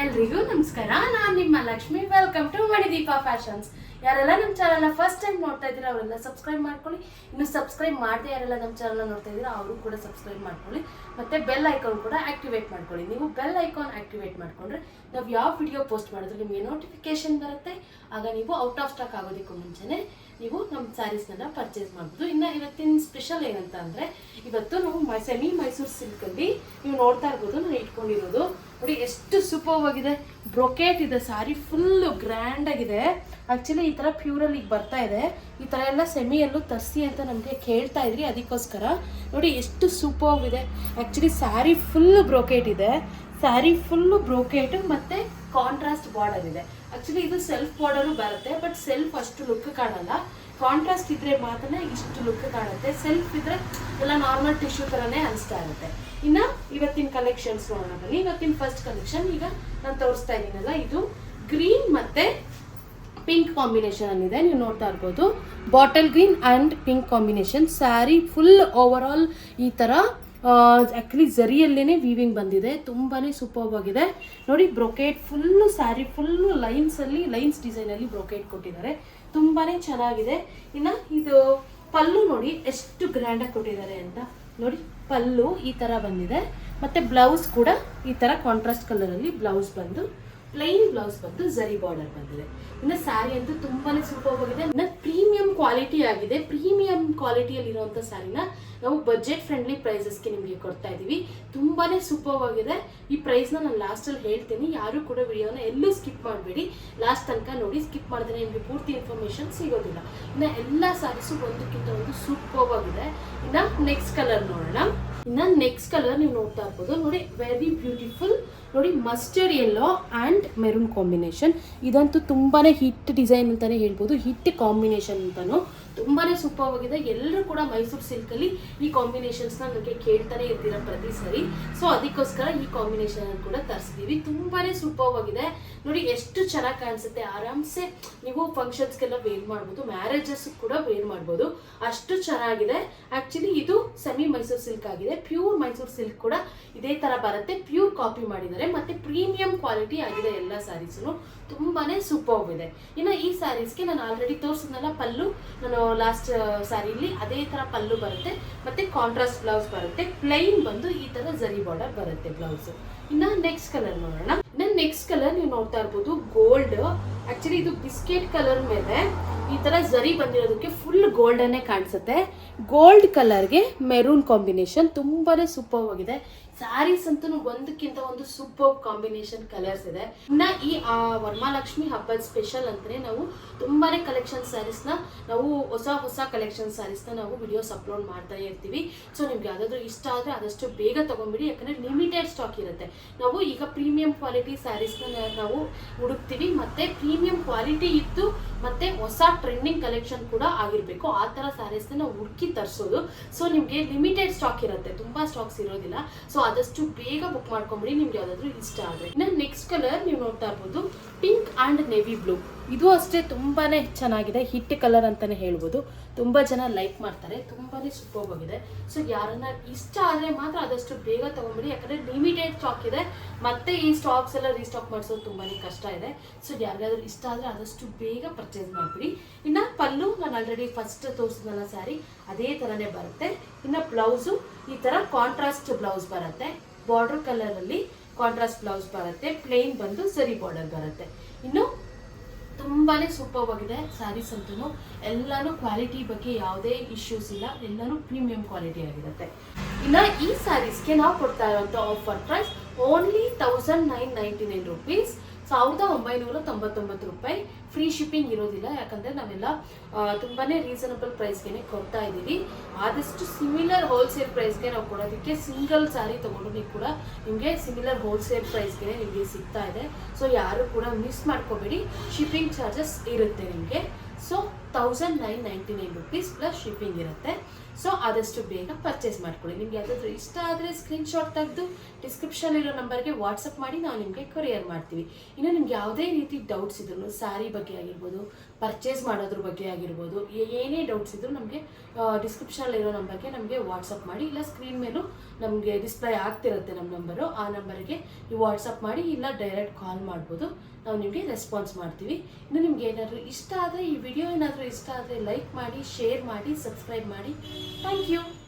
ಎಲ್ರಿಗೂ ನಮಸ್ಕಾರ. ನಾನು ನಿಮ್ಮ Lakshmi. Welcome to Manideepa fashions ಯಾರೆಲ್ಲ ನಮ್ಮ ಚಾನಲ್ನ ಫಸ್ಟ್ ಟೈಮ್ ನೋಡ್ತಾ ಇದ್ದೀರಾ, ಅವರೆಲ್ಲ ಸಬ್ಸ್ಕ್ರೈಬ್ ಮಾಡ್ಕೊಳ್ಳಿ. ಇನ್ನು ಸಬ್ಸ್ಕ್ರೈಬ್ ಮಾಡದೆ ಯಾರೆಲ್ಲ ನಮ್ಮ ಚಾನಲ್ನ ನೋಡ್ತಾ ಇದ್ದೀರಾ, ಅವರು ಕೂಡ ಸಬ್ಸ್ಕ್ರೈಬ್ ಮಾಡ್ಕೊಳ್ಳಿ. ಮತ್ತೆ ಬೆಲ್ ಐಕಾನ್ ಕೂಡ ಆಕ್ಟಿವೇಟ್ ಮಾಡ್ಕೊಳ್ಳಿ. ನೀವು ಬೆಲ್ ಐಕಾನ್ ಆಕ್ಟಿವೇಟ್ ಮಾಡ್ಕೊಂಡ್ರೆ ನಾವು ಯಾವ ವಿಡಿಯೋ ಪೋಸ್ಟ್ ಮಾಡಿದ್ರು ನಿಮಗೆ ನೋಟಿಫಿಕೇಶನ್ ಬರುತ್ತೆ. ಆಗ ನೀವು ಔಟ್ ಆಫ್ ಸ್ಟಾಕ್ ಆಗೋದಕ್ಕೂ ಮುಂಚೆನೆ ನೀವು ನಮ್ಮ ಸ್ಯಾರೀಸ್ನ ಪರ್ಚೇಸ್ ಮಾಡ್ಬೋದು. ಇನ್ನು ಇವತ್ತಿನ ಸ್ಪೆಷಲ್ ಏನಂತ ಅಂದರೆ, ಇವತ್ತು ನಾವು ಮೈ ಸೆಮಿ ಮೈಸೂರು ಸಿಲ್ಕಲ್ಲಿ ನೀವು ನೋಡ್ತಾ ಇರ್ಬೋದು, ನಾನು ಇಟ್ಕೊಂಡಿರೋದು. ನೋಡಿ, ಎಷ್ಟು ಸೂಪರ್ ಆಗಿದೆ. ಬ್ರೊಕೇಟ್ ಇದೆ ಸಾರಿ ಫುಲ್ ಗ್ರ್ಯಾಂಡ್ ಆ್ಯಕ್ಚುಲಿ ಈ ಥರ ಪ್ಯೂರಲ್ಲಿ ಈಗ ಬರ್ತಾ ಇದೆ. ಈ ಥರ ಎಲ್ಲ ಸೆಮಿಯಲ್ಲೂ ತರಿಸಿ ಅಂತ ನಮಗೆ ಕೇಳ್ತಾ ಇದ್ರಿ, ಅದಕ್ಕೋಸ್ಕರ. ನೋಡಿ, ಎಷ್ಟು ಸೂಪರ್ ಇದೆ ಆ್ಯಕ್ಚುಲಿ ಸ್ಯಾರಿ ಫುಲ್ ಬ್ರೋಕೇಟ್ ಇದೆ. ಸ್ಯಾರಿ ಫುಲ್ಲು ಬ್ರೋಕೇಟ್ ಮತ್ತೆ ಕಾಂಟ್ರಾಸ್ಟ್ ಬಾರ್ಡರ್ ಇದೆ. ಆಕ್ಚುಲಿ ಇದು ಸೆಲ್ಫ್ ಬಾರ್ಡರು ಬರುತ್ತೆ ಬಟ್ ಸೆಲ್ಫ್ ಅಷ್ಟು ಲುಕ್ ಕಾಣಲ್ಲ. ಕಾಂಟ್ರಾಸ್ಟ್ ಇದ್ರೆ ಮಾತ್ರ ಇಷ್ಟು ಲುಕ್ ಕಾಣುತ್ತೆ. ಸೆಲ್ಫ್ ಇದ್ರೆ ಎಲ್ಲ ನಾರ್ಮಲ್ ಟಿಶ್ಯೂ ಥರನೇ ಅನಿಸ್ತಾ ಇರುತ್ತೆ. ಇನ್ನ ಇವತ್ತಿನ ಕಲೆಕ್ಷನ್ಸ್ ನೋಡೋಣ ಇವತ್ತಿನ ಫಸ್ಟ್ ಕಲೆಕ್ಷನ್ ಈಗ ನಾನು ತೋರಿಸ್ತಾ ಇದ್ದೀನಲ್ಲ, ಇದು ಗ್ರೀನ್ ಮತ್ತೆ ಪಿಂಕ್ ಕಾಂಬಿನೇಷನ್ ಅಲ್ಲಿದೆ ನೀವು ನೋಡ್ತಾ ಇರ್ಬೋದು. Bottle green and pink combination sari full over all ಈ ಥರ ಆ್ಯಕ್ಚುಲಿ ಜರಿಯಲ್ಲೇ ವೀವಿಂಗ್ ಬಂದಿದೆ. ತುಂಬಾ ಸೂಪರ್ಬ್ ಆಗಿದೆ. ನೋಡಿ ಬ್ರೊಕೇಟ್ ಫುಲ್ಲು ಸ್ಯಾರಿ ಫುಲ್ಲು ಲೈನ್ಸಲ್ಲಿ ಲೈನ್ಸ್ ಡಿಸೈನಲ್ಲಿ ಬ್ರೊಕೇಟ್ ಕೊಟ್ಟಿದ್ದಾರೆ. ತುಂಬಾ ಚೆನ್ನಾಗಿದೆ. ಇನ್ನು ಇದು ಪಲ್ಲು ನೋಡಿ, ಎಷ್ಟು ಗ್ರ್ಯಾಂಡಾಗಿ ಕೊಟ್ಟಿದ್ದಾರೆ ಅಂತ. ನೋಡಿ, ಪಲ್ಲು ಈ ಥರ ಬಂದಿದೆ. ಮತ್ತು ಬ್ಲೌಸ್ ಕೂಡ ಈ ಥರ ಕಾಂಟ್ರಾಸ್ಟ್ ಕಲರಲ್ಲಿ ಬ್ಲೌಸ್ ಬಂದು ಪ್ಲೈನ್ ಬ್ಲೌಸ್ ಬಂದು ಜರಿ ಬಾರ್ಡರ್ ಬಂದಿದೆ. ಇನ್ನು ಸ್ಯಾರಿ ಅಂತೂ ತುಂಬಾನೇ ಸೂಪರ್ ಆಗಿದೆ. ಇನ್ನು ಪ್ರೀಮಿಯಂ ಕ್ವಾಲಿಟಿ ಆಗಿದೆ. ಪ್ರೀಮಿಯಂ ಕ್ವಾಲಿಟಿಯಲ್ಲಿ ಇರುವಂತ ಸ್ಯಾರಿನ ನಾವು ಬಜೆಟ್ ಫ್ರೆಂಡ್ಲಿ ಪ್ರೈಸಸ್ಗೆ ನಿಮಗೆ ಕೊಡ್ತಾ ಇದೀವಿ ತುಂಬಾನೇ ಸೂಪರ್ ಆಗಿದೆ. ಈ ಪ್ರೈಸ್ನ ನಾನು ಲಾಸ್ಟಲ್ಲಿ ಹೇಳ್ತೀನಿ. ಯಾರು ಕೂಡ ವಿಡಿಯೋನ ಎಲ್ಲೂ ಸ್ಕಿಪ್ ಮಾಡಬೇಡಿ. ಲಾಸ್ಟ್ ತನಕ ನೋಡಿ ಸ್ಕಿಪ್ ಮಾಡಿದ್ರೆ ನಿಮಗೆ ಪೂರ್ತಿ ಇನ್ಫಾರ್ಮೇಶನ್ ಸಿಗೋದಿಲ್ಲ. ಇನ್ನು ಎಲ್ಲ ಸ್ಯಾರೀಸು ಒಂದಕ್ಕಿಂತ ಒಂದು ಸೂಪರ್ ಆಗಿದೆ. ಇನ್ನು ನೆಕ್ಸ್ಟ್ ಕಲರ್ ನೋಡೋಣ. ಇನ್ನು ನೆಕ್ಸ್ಟ್ ಕಲರ್ ನೀವು ನೋಡ್ತಾ ಇರ್ಬೋದು. ನೋಡಿ ವೆರಿ ಬ್ಯೂಟಿಫುಲ್ ನೋಡಿ mustard yellow and maroon combination ಇದಂತೂ ತುಂಬಾ ಹಿಟ್ ಡಿಸೈನ್ ಅಂತಲೇ ಹೇಳ್ಬೋದು. ಹಿಟ್ ಕಾಂಬಿನೇಷನ್ ಅಂತಲೂ ತುಂಬಾ ಸೂಪರ್ ಆಗಿದೆ. ಎಲ್ಲರೂ ಕೂಡ ಮೈಸೂರು ಸಿಲ್ಕಲ್ಲಿ ಈ ಕಾಂಬಿನೇಷನ್ಸ್ನ ನನಗೆ ಕೇಳ್ತಾನೆ ಇರ್ತೀರ ಪ್ರತಿ ಸರಿ. ಸೊ ಅದಕ್ಕೋಸ್ಕರ ಈ ಕಾಂಬಿನೇಷನ್ ಕೂಡ ತರಿಸ್ತೀವಿ ತುಂಬಾ ಸೂಪರ್ ಆಗಿದೆ. ನೋಡಿ, ಎಷ್ಟು ಚೆನ್ನಾಗಿ ಕಾಣಿಸುತ್ತೆ. ಆರಾಮ್ಸೆ ನೀವು ಫಂಕ್ಷನ್ಸ್ಗೆಲ್ಲ ವೇರ್ ಮಾಡ್ಬೋದು. ಮ್ಯಾರೇಜಸ್ ಕೂಡ ವೇರ್ ಮಾಡ್ಬೋದು. ಅಷ್ಟು ಚೆನ್ನಾಗಿದೆ. ಆ್ಯಕ್ಚುಲಿ ಇದು ಸೆಮಿ ಮೈಸೂರು ಸಿಲ್ಕ್ ಆಗಿದೆ. ಪ್ಯೂರ್ ಮೈಸೂರು ಸಿಲ್ಕ್ ಕೂಡ ಇದೇ ಥರ ಬರುತ್ತೆ. ಪ್ಯೂರ್ ಕಾಪಿ ಮಾಡಿದ್ದಾರೆ. ಮತ್ತೆ ಪ್ರೀಮಿಯಂ ಕ್ವಾಲಿಟಿ ಆಗಿದೆ ಎಲ್ಲ ಸ್ಯಾರೀಸು ತುಂಬಾನೇ ಸೂಪರ್ ಇದೆ. ಇನ್ನು ಈ ಸ್ಯಾರೀಸ್ಗೆ ನಾನು ಆಲ್ರೆಡಿ ತೋರಿಸಿದ್ನಲ್ಲ ಪಲ್ಲು. ನಾನು ಲಾಸ್ಟ್ ಸ್ಯಾರಿಲಿ ಅದೇ ಥರ ಪಲ್ಲು ಬರುತ್ತೆ. ಮತ್ತೆ ಕಾಂಟ್ರಾಸ್ಟ್ ಬ್ಲೌಸ್ ಬರುತ್ತೆ. ಪ್ಲೈನ್ ಬಂದು ಈ ಥರ ಜರಿ ಬಾರ್ಡರ್ ಬರುತ್ತೆ ಬ್ಲೌಸ್ ಇನ್ನು ನೆಕ್ಸ್ಟ್ ಕಲರ್ ನೋಡೋಣ. ನೆಕ್ಸ್ಟ್ ಕಲರ್ ನೀವು ನೋಡ್ತಾ ಇರ್ಬೋದು ಗೋಲ್ಡ್ ಆಕ್ಚುಲಿ ಇದು ಬಿಸ್ಕೆಟ್ ಕಲರ್ ಮೇಲೆ ಈ ತರ ಜರಿ ಬಂದಿರೋದಕ್ಕೆ ಫುಲ್ ಗೋಲ್ಡನ್ನೇ ಕಾಣಿಸುತ್ತೆ. ಗೋಲ್ಡ್ ಕಲರ್ಗೆ ಮೆರೂನ್ ಕಾಂಬಿನೇಷನ್ ತುಂಬಾನೇ ಸೂಪರ್ ಆಗಿದೆ. ಸ್ಯಾರೀಸ್ ಅಂತೂ ಒಂದಕ್ಕಿಂತ ಒಂದು ಸೂಪರ್ ಕಾಂಬಿನೇಷನ್ ಕಲರ್ಸ್ ಇದೆ. ಇನ್ನ ಈ ಆ, ವರಮಹಾಲಕ್ಷ್ಮಿ ಹಬ್ಬದ ಸ್ಪೆಷಲ್ ಅಂತಾನೆ ನಾವು ತುಂಬಾನೇ ಕಲೆಕ್ಷನ್ ಸ್ಯಾರೀಸ್ನ ನಾವು ಹೊಸ ಹೊಸ ಕಲೆಕ್ಷನ್ ಸ್ಯಾರೀಸ್ನ ನಾವು ವಿಡಿಯೋಸ್ ಅಪ್ಲೋಡ್ ಮಾಡ್ತಾ ಇರ್ತೀವಿ. ಸೊ ನಿಮ್ಗೆ ಯಾವುದಾದ್ರೂ ಇಷ್ಟ ಆದ್ರೆ ಆದಷ್ಟು ಬೇಗ ತಗೊಂಬಿಡಿ. ಯಾಕಂದ್ರೆ ಲಿಮಿಟೆಡ್ ಸ್ಟಾಕ್ ಇರುತ್ತೆ. ನಾವು ಈಗ ಪ್ರೀಮಿಯಂ ಕ್ವಾಲಿಟಿ ಸ್ಯಾರೀಸ್ನ ನಾವು ಹುಡುಕ್ತೀವಿ. ಮತ್ತೆ ಪ್ರೀಮಿಯಂ ಕ್ವಾಲಿಟಿ ಇತ್ತು ಮತ್ತೆ ಹೊಸ ಟ್ರೆಂಡಿಂಗ್ ಕಲೆಕ್ಷನ್ ಕೂಡ ಆಗಿರಬೇಕು. ಆ ತರ ಸ್ಯಾರೀಸ್ನ ಹುಡುಕಿ ತರಿಸೋದು. ಸೊ ನಿಮಗೆ ಲಿಮಿಟೆಡ್ ಸ್ಟಾಕ್ ಇರುತ್ತೆ. ತುಂಬಾ ಸ್ಟಾಕ್ಸ್ ಇರೋದಿಲ್ಲ. ಸೊ ಆದಷ್ಟು ಬೇಗ ಬುಕ್ ಮಾಡ್ಕೊಂಬಿಡಿ. ನಿಮ್ಗೆ ಯಾವ್ದಾದ್ರು ಇಷ್ಟ ಆದ್ರೆ. ಇನ್ನು ನೆಕ್ಸ್ಟ್ ಕಲರ್ ನೀವು ನೋಡ್ತಾ ಇರ್ಬೋದು. ಪಿಂಕ್ ಅಂಡ್ ನೆವಿ ಬ್ಲೂ ಇದು ಅಷ್ಟೇ ತುಂಬಾನೇ ಚೆನ್ನಾಗಿದೆ. ಹಿಟ್ ಕಲರ್ ಅಂತಾನೆ ಹೇಳ್ಬೋದು. ತುಂಬಾ ಜನ ಲೈಕ್ ಮಾಡ್ತಾರೆ. ಸೂಪರ್ ಆಗಿದೆ ಸೊ ಯಾರನ್ನ ಇಷ್ಟ ಆದ್ರೆ ಮಾತ್ರ ಆದಷ್ಟು ಬೇಗ ತಗೊಂಬಿಡಿ ಯಾಕಂದ್ರೆ ಲಿಮಿಟೆಡ್ ಸ್ಟಾಕ್ ಇದೆ. ಮತ್ತೆ ಈ ಸ್ಟಾಕ್ಸ್ ಎಲ್ಲ ರೀಸ್ಟಾಕ್ ಮಾಡಿಸೋದು ತುಂಬಾನೇ ಕಷ್ಟ ಇದೆ. ಸೊ ಯಾರಿಗಾದ್ರೂ ಇಷ್ಟ ಆದ್ರೆ ಆದಷ್ಟು ಬೇಗ ಪರ್ಚೇಸ್ ಮಾಡ್ಬಿಡಿ. ಇನ್ನ ಪಲ್ಲು ನಾನು ಆಲ್ರೆಡಿ ಫಸ್ಟ್ ತೋರಿಸಿದ್ನಲ್ಲ ಸ್ಯಾರಿ ಅದೇ ತರನೇ ಬರುತ್ತೆ. ಇನ್ನ ಬ್ಲೌಸು ಈ ತರ ಕಾಂಟ್ರಾಸ್ಟ್ ಬ್ಲೌಸ್ ಬರುತ್ತೆ. ಬಾರ್ಡರ್ ಕಲರ್ ಅಲ್ಲಿ ಕಾಂಟ್ರಾಸ್ಟ್ ಬ್ಲೌಸ್ ಬರುತ್ತೆ. ಪ್ಲೇನ್ ಬಂದು ಸರಿ ಬಾರ್ಡರ್ ಬರುತ್ತೆ. ಇನ್ನು ತುಂಬಾನೇ ಸೂಪರ್ ಆಗಿದೆ ಸ್ಯಾರೀಸ್ ಅಂತೂ. ಎಲ್ಲಾನು ಕ್ವಾಲಿಟಿ ಬಗ್ಗೆ ಯಾವುದೇ ಇಶ್ಯೂಸ್ ಇಲ್ಲ. ಎಲ್ಲಾನು ಪ್ರೀಮಿಯಂ ಕ್ವಾಲಿಟಿ ಆಗಿರುತ್ತೆ. ಇನ್ನ ಈ ಸ್ಯಾರೀಸ್ಗೆ ನಾವು ಕೊಡ್ತಾ ಇರುವಂತ offer price only thousand nine ninety nine rupees ಸಾವಿರದ ಒಂಬೈನೂರ ತೊಂಬತ್ತೊಂಬತ್ತು ರೂಪಾಯಿ ಫ್ರೀ ಶಿಪ್ಪಿಂಗ್ ಇರೋದಿಲ್ಲ. ಯಾಕಂದ್ರೆ ನಾವೆಲ್ಲ ತುಂಬಾ ರೀಸನಬಲ್ ಪ್ರೈಸ್ಗೆ ಕೊಡ್ತಾ ಇದ್ದೀವಿ. ಆದಷ್ಟು ಸಿಮಿಲರ್ ಹೋಲ್ಸೇಲ್ ಪ್ರೈಸ್ಗೆ ನಾವು ಕೊಡೋದಕ್ಕೆ ಸಿಂಗಲ್ ಸ್ಯಾರಿ ತಗೊಂಡು ಕೂಡ ನಿಮಗೆ ಸಿಮಿಲರ್ ಹೋಲ್ಸೇಲ್ ಪ್ರೈಸ್ಗೆ ನಿಮಗೆ ಸಿಗ್ತಾ ಇದೆ. ಸೊ ಯಾರು ಕೂಡ ಮಿಸ್ ಮಾಡ್ಕೋಬೇಡಿ. ಶಿಪ್ಪಿಂಗ್ ಚಾರ್ಜಸ್ ಇರುತ್ತೆ ನಿಮಗೆ. So thousand nine ninety nine rupees plus shipping ಇರುತ್ತೆ. ಸೊ ಆದಷ್ಟು ಬೇಗ ಪರ್ಚೇಸ್ ಮಾಡ್ಕೊಳ್ಳಿ. ನಿಮ್ಗೆ ಯಾವುದಾದ್ರೂ ಇಷ್ಟ ಆದರೆ ಸ್ಕ್ರೀನ್ಶಾಟ್ ತೆಗೆದು ಡಿಸ್ಕ್ರಿಪ್ಷನ್ ಇರೋ ನಂಬರ್ಗೆ ವಾಟ್ಸಪ್ ಮಾಡಿ ನಾವು ನಿಮಗೆ ಕೊರಿಯರ್ ಮಾಡ್ತೀವಿ. ಇನ್ನು ನಿಮ್ಗೆ ಯಾವುದೇ ರೀತಿ ಡೌಟ್ಸ್ ಇದ್ರು ಸ್ಯಾರಿ ಬಗ್ಗೆ ಆಗಿರ್ಬೋದು ಪರ್ಚೇಸ್ ಮಾಡೋದ್ರ ಬಗ್ಗೆ ಆಗಿರ್ಬೋದು ಏನೇ ಡೌಟ್ಸ್ ಇದ್ರೂ ನಮಗೆ ಡಿಸ್ಕ್ರಿಪ್ಷನಲ್ಲಿರೋ ನಂಬರ್ಗೆ ನಮಗೆ ವಾಟ್ಸಪ್ ಮಾಡಿ, ಇಲ್ಲ ಸ್ಕ್ರೀನ್ ಮೇಲೂ ನಮಗೆ ಡಿಸ್ಪ್ಲೇ ಆಗ್ತಿರುತ್ತೆ ನಮ್ಮ ನಂಬರು ಆ ನಂಬರ್ಗೆ ನೀವು ವಾಟ್ಸಪ್ ಮಾಡಿ, ಇಲ್ಲ ಡೈರೆಕ್ಟ್ ಕಾಲ್ ಮಾಡ್ಬೋದು, ನಾವು ನಿಮಗೆ ರೆಸ್ಪಾನ್ಸ್ ಮಾಡ್ತೀವಿ. ಇನ್ನು ನಿಮ್ಗೆ ಏನಾದರೂ ಇಷ್ಟ ಆದರೆ ಈ ವಿಡಿಯೋ ಏನಾದರೂ ಇಷ್ಟ ಆದರೆ ಲೈಕ್ ಮಾಡಿ ಶೇರ್ ಮಾಡಿ ಸಬ್ಸ್ಕ್ರೈಬ್ ಮಾಡಿ Thank you.